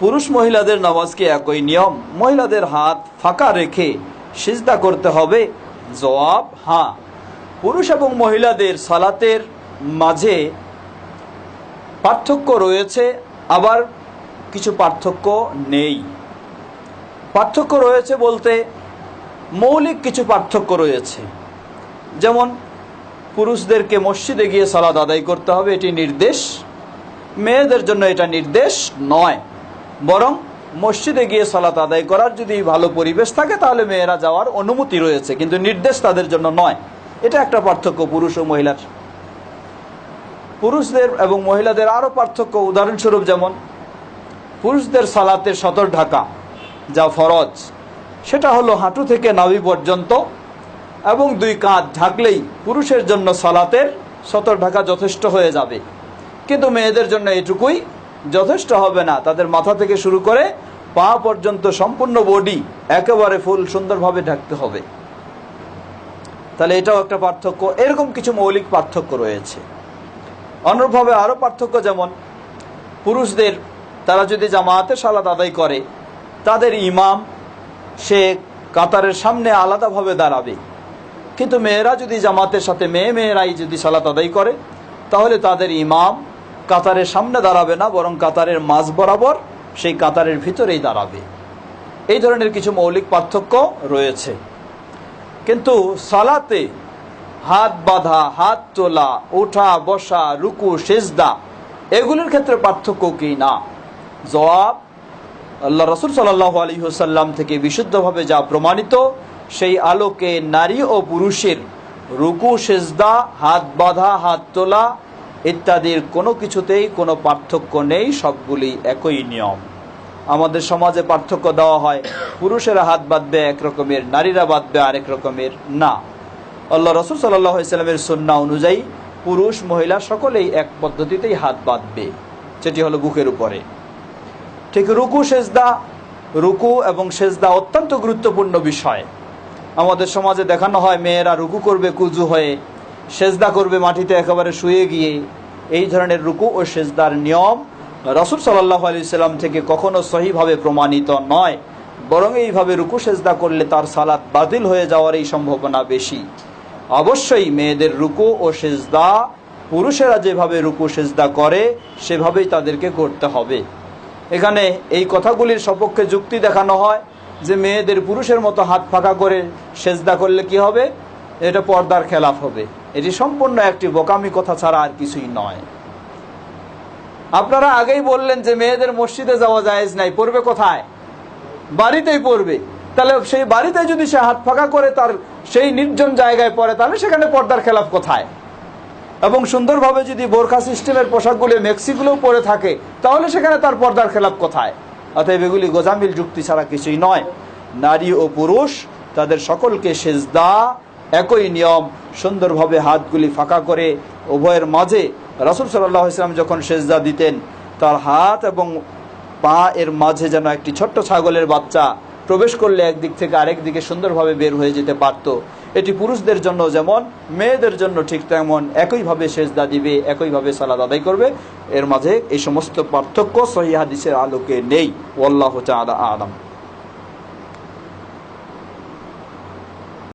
পুরুষ মহিলাদের নামাজকে একই নিয়ম। মহিলাদের হাত ফাঁকা রেখে সিজদা করতে হবে। জবাব হ্যাঁ পুরুষ এবং মহিলাদের সালাতের মাঝে পার্থক্য রয়েছে, আবার কিছু পার্থক্য নেই। পার্থক্য রয়েছে বলতে মৌলিক কিছু পার্থক্য রয়েছে। যেমন, পুরুষদেরকে মসজিদে গিয়ে সালাদ আদায় করতে হবে, এটি নির্দেশ। মেয়েদের জন্য এটা নির্দেশ নয়। বরং মসজিদে গিয়ে সালাত আদায় করার যদি ভালো পরিবেশ থাকে, তাহলে মেয়েরা যাওয়ার অনুমতি রয়েছে, কিন্তু নির্দেশ তাদের জন্য নয়। এটা একটা পার্থক্য পুরুষ ও মহিলার। পুরুষদের এবং মহিলাদের আরও পার্থক্য উদাহরণস্বরূপ যেমন, পুরুষদের সালাতের সতর ঢাকা, যা ফরজ, সেটা হলো হাঁটু থেকে নাভি পর্যন্ত, এবং দুই কাঁধ ঢাকলেই পুরুষের জন্য সালাতের সতর ঢাকা যথেষ্ট হয়ে যাবে। কিন্তু মেয়েদের জন্য এটুকুই যথেষ্ট হবে না। তাদের মাথা থেকে শুরু করে পা পর্যন্ত সম্পূর্ণ বডি একেবারে ফুল সুন্দরভাবে ঢাকতে হবে। তাহলে এটাও একটা পার্থক্য। এরকম কিছু মৌলিক পার্থক্য রয়েছে। অনুরূপভাবে আরও পার্থক্য যেমন, পুরুষদের তারা যদি জামাতে সালাত আদায় করে, তাদের ইমাম সে কাতারের সামনে আলাদাভাবে দাঁড়াবে। কিন্তু মেয়েরা যদি জামাতের সাথে মেয়ে মেয়েরাই যদি সালাত আদায় করে, তাহলে তাদের ইমাম কাতারের সামনে দাঁড়াবে না, বরং কাতারের মাঝ বরাবর সেই কাতারের ভিতরেই দাঁড়াবে। এই ধরনের কিছু মৌলিক পার্থক্য রয়েছে। কিন্তু সালাতে হাত বাঁধা, হাত তোলা, ওঠা, বসা, রুকু, সেজদা, এগুলোর ক্ষেত্রে পার্থক্য কি না? জবাব, আল্লাহ রসুল সাল্লাহ আলী হুসাল্লাম থেকে বিশুদ্ধভাবে যা প্রমাণিত, সেই আলোকে নারী ও পুরুষের রুকু, সেজদা, হাত বাঁধা, হাত তোলা ইত্যাদির কোনো কিছুতেই কোনো পার্থক্য নেই, সবগুলি একই নিয়ম। আমাদের সমাজে পার্থক্য দেওয়া হয়, পুরুষেরা হাত বাঁধবে এক রকমের, নারীরা বাঁধবে আরেক রকমের, না। আল্লাহ রসুল সাল্লামের সন্না অনুযায়ী পুরুষ, মহিলা সকলেই এক পদ্ধতিতেই হাত বাঁধবে সেটি হলো বুকের উপরে। ঠিক রুকু, সেজদা। রুকু এবং সেজদা অত্যন্ত গুরুত্বপূর্ণ বিষয়। আমাদের সমাজে দেখানো হয়, মেয়েরা রুকু করবে কুজু হয়ে সেজদা করবে মাটিতে একেবারে শুয়ে গিয়ে এই ধরনের রুকু ও সেজদার নিয়ম রসুল সাল্লাহ আলি সাল্লাম থেকে কখনো সহিভাবে প্রমাণিত নয়। বরং এইভাবে রুকু সেজদা করলে তার সালাত বাতিল হয়ে যাওয়ার এই সম্ভাবনা বেশি। অবশ্যই মেয়েদের রুকু ও সেজদা, পুরুষেরা যেভাবে রুকু সেজদা করে, সেভাবেই তাদেরকে করতে হবে। এখানে এই কথাগুলির সপক্ষে যুক্তি দেখানো হয় যে মেয়েদের পুরুষের মতো হাত ফাঁকা করে সেজদা করলে কি হবে? এটা পর্দার খেলাফ হবে। এটি সম্পূর্ণ একটি বোকামি কথা ছাড়া আর কিছুই নয়। আপনারা আগেই বললেন যে মেয়েদের মসজিদে যাওয়া জায়েজ নাই, পড়বে কোথায়? বাড়িতেই পড়বে। তাহলে সেই বাড়িতে যদি সে হাত ফাঁকা করে তার সেই নির্জন জায়গায় পড়ে, তাহলে সেখানে পর্দার খেলাফ কোথায়? এবং সুন্দরভাবে যদি বোরখা সিস্টেমের পোশাকগুলো মেক্সিগুলো পরে থাকে, তাহলে সেখানে তার পর্দার খেলাফ কোথায়? অতএব এগুলি গোজামিল যুক্তি ছাড়া কিছুই নয়। নারী ও পুরুষ, তাদের সকলকে সেজদা একই নিয়ম সুন্দরভাবে হাতগুলি ফাঁকা করে উভয়ের মাঝে রসুল সাল্লাহ ইসলাম যখন সেজদা দিতেন, তার হাত এবং পা এর মাঝে যেন একটি ছোট্ট ছাগলের বাচ্চা প্রবেশ করলে একদিক থেকে আরেক দিকে সুন্দরভাবে বের হয়ে যেতে পারত। এটি পুরুষদের জন্য যেমন, মেয়েদের জন্য ঠিক তেমন একইভাবে সেজদা দিবে, একইভাবে সালাদ আদায় করবে। এর মাঝে এই সমস্ত পার্থক্য সহি হাদিসের আলোকে নেই। ওল্লাহ আলা আলম।